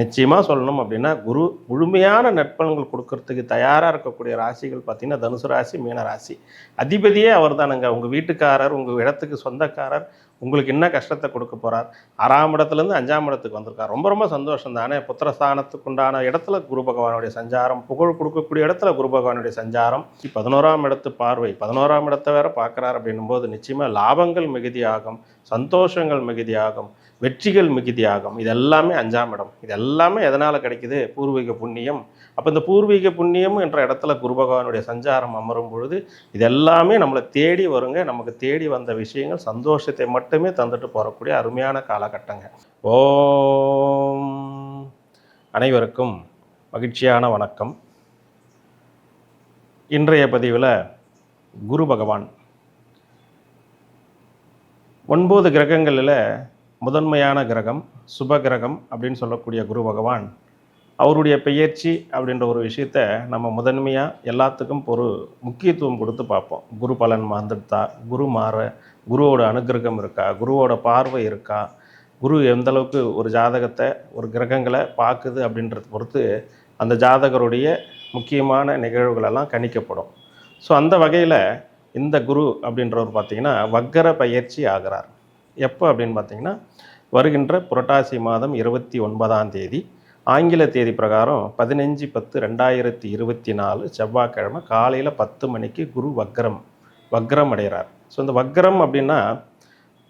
நிச்சயமாக சொல்லணும் அப்படின்னா குரு முழுமையான நட்பலன்கள் கொடுக்கறதுக்கு தயாராக இருக்கக்கூடிய ராசிகள் பார்த்திங்கன்னா தனுசு ராசி மீன ராசி. அதிபதியே அவர் தானுங்க உங்கள் வீட்டுக்காரர் உங்கள் இடத்துக்கு சொந்தக்காரர் உங்களுக்கு என்ன கஷ்டத்தை கொடுக்க போகிறார் ஆறாம் இடத்துலேருந்து அஞ்சாம் இடத்துக்கு வந்திருக்கார். ரொம்ப ரொம்ப சந்தோஷம் தானே புத்திரஸ்தானத்துக்கு உண்டான இடத்துல குரு பகவானுடைய சஞ்சாரம் புகழ் கொடுக்கக்கூடிய இடத்துல குரு பகவானுடைய சஞ்சாரம். பதினோராம் இடத்து பார்வை. பதினோராம் இடத்தை வேற பார்க்குறார் அப்படின்னும் போது நிச்சயமாக லாபங்கள் மிகுதியாகும் சந்தோஷங்கள் மிகுதியாகும். வெற்றிகள் மிகுதியாகும் இது எல்லாமே அஞ்சாம் இடம். இது எல்லாமே எதனால் கிடைக்குது? பூர்வீக புண்ணியம். அப்போ இந்த பூர்வீக புண்ணியம் என்ற இடத்துல குரு பகவானுடைய சஞ்சாரம் அமரும் பொழுது இது எல்லாமே நம்மளை தேடி வருங்க. நமக்கு தேடி வந்த விஷயங்கள் சந்தோஷத்தை மட்டுமே தந்துட்டு போகக்கூடிய அருமையான காலகட்டங்க. ஓம். அனைவருக்கும் மகிழ்ச்சியான வணக்கம். இன்றைய பதிவில் குரு பகவான். ஒன்பது கிரகங்களில் முதன்மையான கிரகம் சுப கிரகம் அப்படின்னு சொல்லக்கூடிய குரு பகவான் அவருடைய பெயர்ச்சி அப்படின்ற ஒரு விஷயத்த நம்ம முதன்மையாக எல்லாத்துக்கும் ஒரு முக்கியத்துவம் கொடுத்து பார்ப்போம். குரு பலன் மாந்துட்டா குரு மாற குருவோட அனுகிரகம் இருக்கா குருவோட பார்வை இருக்கா குரு எந்தளவுக்கு ஒரு ஜாதகத்தை ஒரு கிரகங்களை பார்க்குது அப்படின்றத பொறுத்து அந்த ஜாதகருடைய முக்கியமான நிகழ்வுகளெல்லாம் கணிக்கப்படும். ஸோ அந்த வகையில் இந்த குரு அப்படின்றவர் பார்த்திங்கன்னா வக்கர பயிற்சி ஆகிறார். எப்போ அப்படின்னு பார்த்தீங்கன்னா வருகின்ற புரட்டாசி மாதம் இருபத்தி ஒன்பதாம் தேதி ஆங்கில தேதி பிரகாரம் பதினஞ்சு பத்து ரெண்டாயிரத்தி இருபத்தி நாலு செவ்வாய்க்கிழமை காலையில் பத்து மணிக்கு குரு வக்ரம் வக்ரம் அடைகிறார். ஸோ இந்த வக்ரம் அப்படின்னா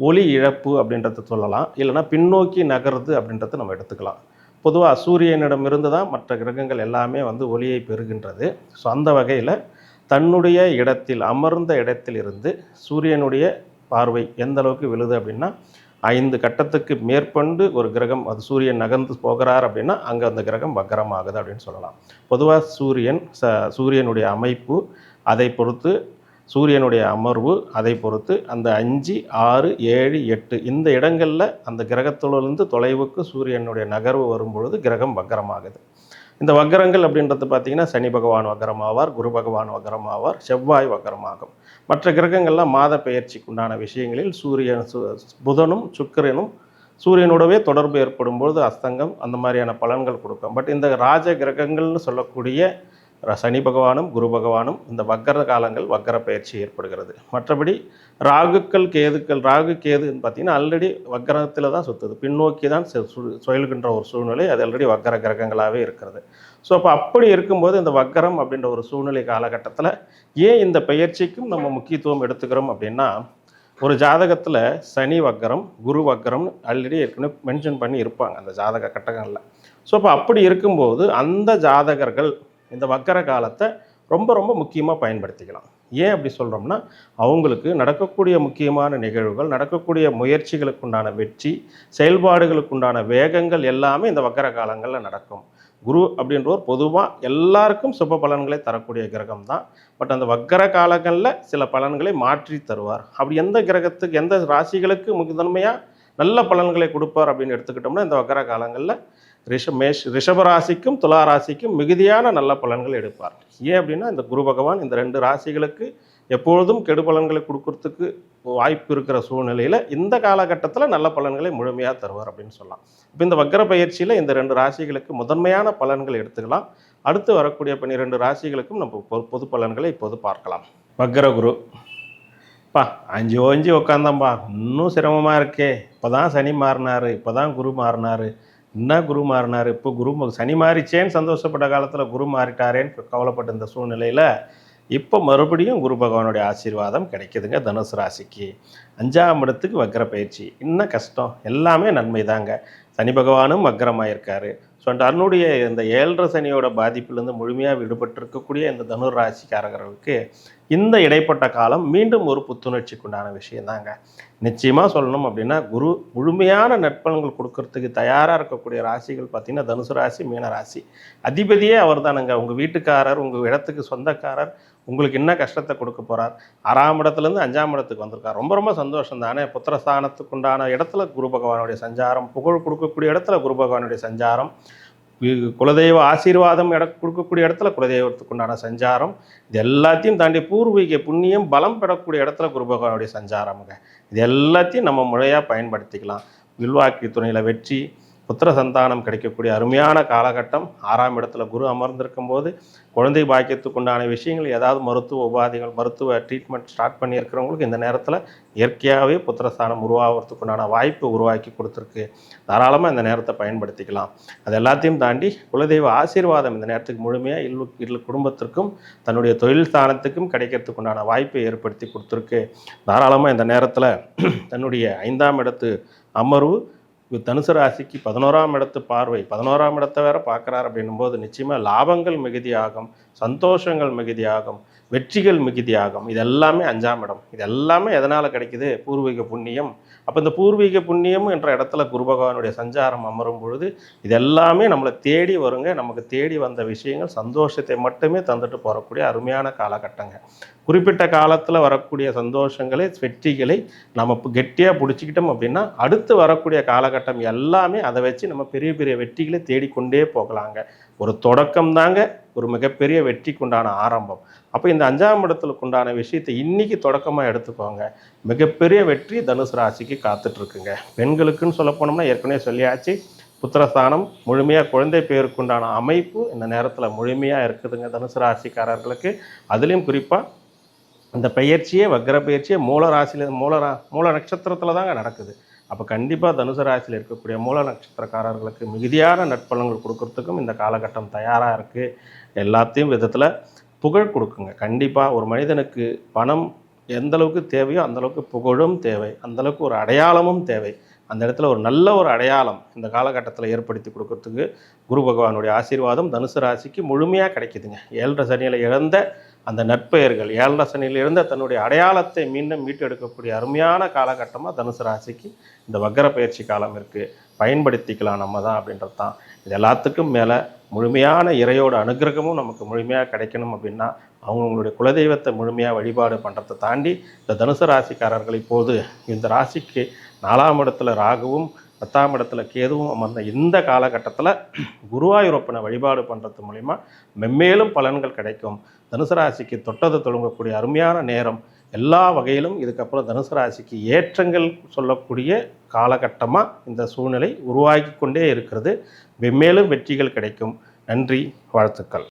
ஒளி இழப்பு அப்படின்றத சொல்லலாம். இல்லைன்னா பின்னோக்கி நகருது அப்படின்றத நம்ம எடுத்துக்கலாம். பொதுவாக சூரியனிடமிருந்து தான் மற்ற கிரகங்கள் எல்லாமே வந்து ஒளியை பெறுகின்றது. ஸோ அந்த வகையில் தன்னுடைய இடத்தில் அமர்ந்த இடத்தில் இருந்து சூரியனுடைய பார்வை எந்த அளவுக்கு விழுது அப்படின்னா ஐந்து கட்டத்துக்கு மேற்கொண்டு ஒரு கிரகம் அது சூரியன் நகர்ந்து போகிறார் அப்படின்னா அங்கே அந்த கிரகம் வக்கரம் ஆகுது அப்படின்னு சொல்லலாம். பொதுவாக சூரியன் ச சூரியனுடைய அமைப்பு அதை பொறுத்து சூரியனுடைய அமர்வு அதை பொறுத்து அந்த அஞ்சு ஆறு ஏழு எட்டு இந்த இடங்களில் அந்த கிரகத்திலிருந்து தொலைவுக்கு சூரியனுடைய நகர்வு வரும்பொழுது கிரகம் வக்கரமாகுது. இந்த வக்கரங்கள் அப்படின்றது பார்த்தீங்கன்னா சனி பகவான் வக்கரம் ஆவார் குரு பகவான் வக்கரமாவார் செவ்வாய் வக்கரமாகும். மற்ற கிரகங்கள்லாம் மாத பெயர்ச்சிக்கு உண்டான விஷயங்களில் சூரியன் சு புதனும் சுக்கிரனும் சூரியனோடவே தொடர்பு ஏற்படும் பொழுது அஸ்தங்கம் அந்த மாதிரியான பலன்கள் கொடுக்கும். பட் இந்த ராஜ கிரகங்கள்னு சொல்லக்கூடிய சனி பகவானும் குரு பகவானும் இந்த வக்கர காலங்கள் வக்கர பயிற்சி ஏற்படுகிறது. மற்றபடி ராகுக்கள் கேதுக்கள் ராகு கேதுன்னு பார்த்தீங்கன்னா ஆல்ரெடி வக்கரத்தில் தான் சுற்றுது பின்னோக்கி தான் சுயல்கின்ற சு- சுழல்கின்ற ஒரு சூழ்நிலை அது ஆல்ரெடி வக்கர கிரகங்களாகவே இருக்கிறது. ஸோ அப்போ அப்படி இருக்கும்போது இந்த வக்கரம் அப்படின்ற ஒரு சூழ்நிலை காலகட்டத்தில் ஏன் இந்த பயிற்சிக்கும் நம்ம முக்கியத்துவம் எடுத்துக்கிறோம் அப்படின்னா ஒரு ஜாதகத்தில் சனி வக்கரம் குரு வக்கரம் ஆல்ரெடி ஏற்கனவே மென்ஷன் பண்ணி இருப்பாங்க அந்த ஜாதக கட்டங்களில் ஸோ அப்போ அப்படி இருக்கும்போது அந்த ஜாதகர்கள் இந்த வக்கர காலத்தை ரொம்ப ரொம்ப முக்கியமாக பயன்படுத்திக்கலாம். ஏன் அப்படி சொல்கிறோம்னா அவங்களுக்கு நடக்கக்கூடிய முக்கியமான நிகழ்வுகள் நடக்கக்கூடிய முயற்சிகளுக்குண்டான வெற்றி செயல்பாடுகளுக்குண்டான வேகங்கள் எல்லாமே இந்த வக்கர காலங்களில் நடக்கும். குரு அப்படின்றவர் பொதுவாக எல்லாருக்கும் சுப பலன்களை தரக்கூடிய கிரகம் தான். பட் அந்த வக்கர காலங்களில் சில பலன்களை மாற்றி தருவார். அப்படி எந்த கிரகத்துக்கு எந்த ராசிகளுக்கு முதன்மையாக நல்ல பலன்களை கொடுப்பார் அப்படின்னு எடுத்துக்கிட்டோம்னா இந்த வக்கர காலங்களில் ரிஷமேஷ் மேஷ் ரிஷப ராசிக்கும் துலா ராசிக்கும் மிகுதியான நல்ல பலன்கள் எடுப்பார். ஏன் அப்படின்னா இந்த குரு பகவான் இந்த ரெண்டு ராசிகளுக்கு எப்பொழுதும் கெடு பலன்களை கொடுக்கறதுக்கு வாய்ப்பு இருக்கிற சூழ்நிலையில் இந்த காலகட்டத்தில் நல்ல பலன்களை முழுமையாக தருவார் அப்படின்னு சொல்லலாம். இப்போ இந்த வக்கர பயிற்சியில் இந்த ரெண்டு ராசிகளுக்கு முதன்மையான பலன்கள் எடுத்துக்கலாம். அடுத்து வரக்கூடிய பன்னிரெண்டு ராசிகளுக்கும் நம்ம பொ- பொது பலன்களை இப்போது பார்க்கலாம். வக்கர குரு. பா அஞ்சு ஓஞ்சி உக்காந்தம்பா. இன்னும் சிரமமாக இருக்கே. இப்போ தான் சனி மாறினார். இப்போ தான் குரு மாறினாரு. என்ன குரு மாறினார்? இப்போ குரு சனி மாறிச்சேன்னு சந்தோஷப்பட்ட காலத்தில் குரு மாறிட்டாரேன்னு கவலைப்பட்ட இந்த சூழ்நிலையில் இப்போ மறுபடியும் குரு பகவானுடைய ஆசீர்வாதம் கிடைக்குதுங்க தனுசு ராசிக்கு. அஞ்சாம் இடத்துக்கு வக்கர பயிற்சி இன்னும் கஷ்டம்? எல்லாமே நன்மை தாங்க சனி பகவானும் வக்கரமாயிருக்காரு ஸோ அந்த அருணுடைய இந்த ஏழரை சனியோட பாதிப்பிலிருந்து முழுமையாக விடுபட்டிருக்கக்கூடிய இந்த தனுர் ராசிக்காரர்களுக்கு இந்த இடைப்பட்ட காலம் மீண்டும் ஒரு புத்துணர்ச்சிக்குண்டான விஷயந்தாங்க. நிச்சயமாக சொல்லணும் அப்படின்னா குரு முழுமையான நட்பலன்கள் கொடுக்கறதுக்கு தயாராக இருக்கக்கூடிய ராசிகள் பார்த்திங்கன்னா தனுசு ராசி மீன ராசி. அதிபதியே அவர் தானுங்க உங்கள் வீட்டுக்காரர் உங்கள் இடத்துக்கு சொந்தக்காரர் உங்களுக்கு என்ன கஷ்டத்தை கொடுக்க போகிறார் ஆறாம் இடத்துலேருந்து அஞ்சாம் இடத்துக்கு வந்திருக்கார். ரொம்ப ரொம்ப சந்தோஷம் தானே புத்திரஸ்தானத்துக்குண்டான இடத்துல குரு பகவானுடைய சஞ்சாரம் புகழ் கொடுக்கக்கூடிய இடத்துல குரு பகவானுடைய சஞ்சாரம். குலதெய்வ ஆசீர்வாதம் இட கொடுக்கக்கூடிய இடத்துல குலதெய்வத்துக்கு உண்டான சஞ்சாரம். இது எல்லாத்தையும் தாண்டி பூர்வீக புண்ணியம் பலம் பெறக்கூடிய இடத்துல குருபகவானுடைய சஞ்சாரமுங்க. இது எல்லாத்தையும் நம்ம முறையாக பயன்படுத்திக்கலாம். வில்வாக்கி துணையில் வெற்றி புத்திர சந்தானம் கிடைக்கக்கூடிய அருமையான காலகட்டம். ஆறாம் இடத்துல குரு அமர்ந்திருக்கும் போது குழந்தை பாக்கியத்துக்கு உண்டான விஷயங்கள் ஏதாவது மருத்துவ உபாதைகள் மருத்துவ ட்ரீட்மெண்ட் ஸ்டார்ட் பண்ணியிருக்கிறவங்களுக்கு இந்த நேரத்தில் இயற்கையாகவே புத்திரஸ்தானம் உருவாகிறதுக்கு உண்டான வாய்ப்பு உருவாக்கி கொடுத்துருக்கு. தாராளமாக இந்த நேரத்தை பயன்படுத்திக்கலாம். அது எல்லாத்தையும் தாண்டி குலதெய்வ ஆசீர்வாதம் இந்த நேரத்துக்கு முழுமையாக இல்லு இல்லு குடும்பத்திற்கும் தன்னுடைய தொழில் ஸ்தானத்துக்கும் கிடைக்கிறதுக்கு உண்டான வாய்ப்பை ஏற்படுத்தி கொடுத்துருக்கு. தாராளமாக இந்த நேரத்தில் தன்னுடைய ஐந்தாம் இடத்து அமர்வு தனுசு ராசிக்கு பதினோராம் இடத்து பார்வை பதினோராம் இடத்தை வேற பார்க்குறார் அப்படின்னும் போது நிச்சயமாக லாபங்கள் மிகுதியாகும் சந்தோஷங்கள் மிகுதியாகும் வெற்றிகள் மிகுதியாகும். இது எல்லாமே அஞ்சாம் இடம். இது எல்லாமே எதனால் கிடைக்குது? பூர்வீக புண்ணியம். அப்போ இந்த பூர்வீக புண்ணியம் என்ற இடத்துல குரு பகவானுடைய சஞ்சாரம் அமரும் பொழுது இது எல்லாமே நம்மளை தேடி வருங்க. நமக்கு தேடி வந்த விஷயங்கள் சந்தோஷத்தை மட்டுமே தந்துட்டு போகக்கூடிய அருமையான காலகட்டங்க. குறிப்பிட்ட காலத்தில் வரக்கூடிய சந்தோஷங்களை வெற்றிகளை நம்ம இப்போ கெட்டியாக பிடிச்சிக்கிட்டோம் அப்படின்னா அடுத்து வரக்கூடிய காலகட்டம் எல்லாமே அதை வச்சு நம்ம பெரிய பெரிய வெற்றிகளை தேடிக்கொண்டே போகலாங்க. ஒரு தொடக்கம் தாங்க ஒரு மிகப்பெரிய வெற்றிக்குண்டான ஆரம்பம். அப்போ இந்த அஞ்சாம் இடத்துக்கு உண்டான விஷயத்தை இன்னைக்கு தொடக்கமாக எடுத்துக்கோங்க. மிகப்பெரிய வெற்றி தனுசு ராசிக்கு காத்துட்ருக்குங்க. பெண்களுக்குன்னு சொல்ல போனோம்னா ஏற்கனவே சொல்லியாச்சு. புத்திரஸ்தானம் முழுமையாக குழந்தை பேருக்குண்டான அமைப்பு இந்த நேரத்தில் முழுமையாக இருக்குதுங்க தனுசு ராசிக்காரர்களுக்கு. அதுலேயும் குறிப்பாக இந்த பெயர்ச்சியே வக்ர பெயர்ச்சியே மூல ராசியில் மூல ரா மூல நட்சத்திரத்தில் தாங்க நடக்குது. அப்போ கண்டிப்பாக தனுசு ராசியில் இருக்கக்கூடிய மூல நட்சத்திரக்காரர்களுக்கு மிகுதியான நட்பலங்கள் கொடுக்கறதுக்கும் இந்த காலகட்டம் தயாராக இருக்குது எல்லாத்தையும் விதத்தில் புகழ் கொடுக்குங்க. கண்டிப்பாக ஒரு மனிதனுக்கு பணம் எந்த அளவுக்கு தேவையோ அந்த அளவுக்கு புகழும் தேவை. அந்தளவுக்கு ஒரு அடையாளமும் தேவை. அந்த இடத்துல ஒரு நல்ல ஒரு அடையாளம் இந்த காலகட்டத்தில் ஏற்படுத்தி கொடுக்கறதுக்கு குரு பகவானுடைய ஆசீர்வாதம் தனுசு ராசிக்கு முழுமையாக கிடைக்குதுங்க. ஏழரை சனியில் இழந்த அந்த நட்பெயர்கள் ஏழரை சனியில் தன்னுடைய அடையாளத்தை மீண்டும் மீட்டெடுக்கக்கூடிய அருமையான காலகட்டமாக தனுசு ராசிக்கு இந்த வக்கர பயிற்சி காலம் இருக்குது பயன்படுத்திக்கலாம் நம்ம தான் அப்படின்றது தான். இது எல்லாத்துக்கும் மேலே முழுமையான இறையோட அனுகிரகமும் நமக்கு முழுமையாக கிடைக்கணும் அப்படின்னா அவங்களுடைய குலதெய்வத்தை முழுமையாக வழிபாடு பண்ணுறதை தாண்டி இந்த தனுசு ராசிக்காரர்கள் இப்போது இந்த ராசிக்கு நாலாம் இடத்துல ராகுவும் பத்தாம் இடத்துல கேதுவும் அமர்ந்த இந்த காலகட்டத்தில் குருவாயூரப்பனை வழிபாடு பண்ணுறது மூலிமா மென்மேலும் பலன்கள் கிடைக்கும். தனுசு ராசிக்கு தொட்டது தொடங்கக்கூடிய அருமையான நேரம். எல்லா வகையிலும் இதுக்கப்புறம் தனுசு ராசிக்கு ஏற்றங்கள் சொல்லக்கூடிய காலகட்டமாக இந்த சூழ்நிலை உருவாகி கொண்டே இருக்கிறது. மென்மேலும் வெற்றிகள் கிடைக்கும். நன்றி வாழ்த்துக்கள்.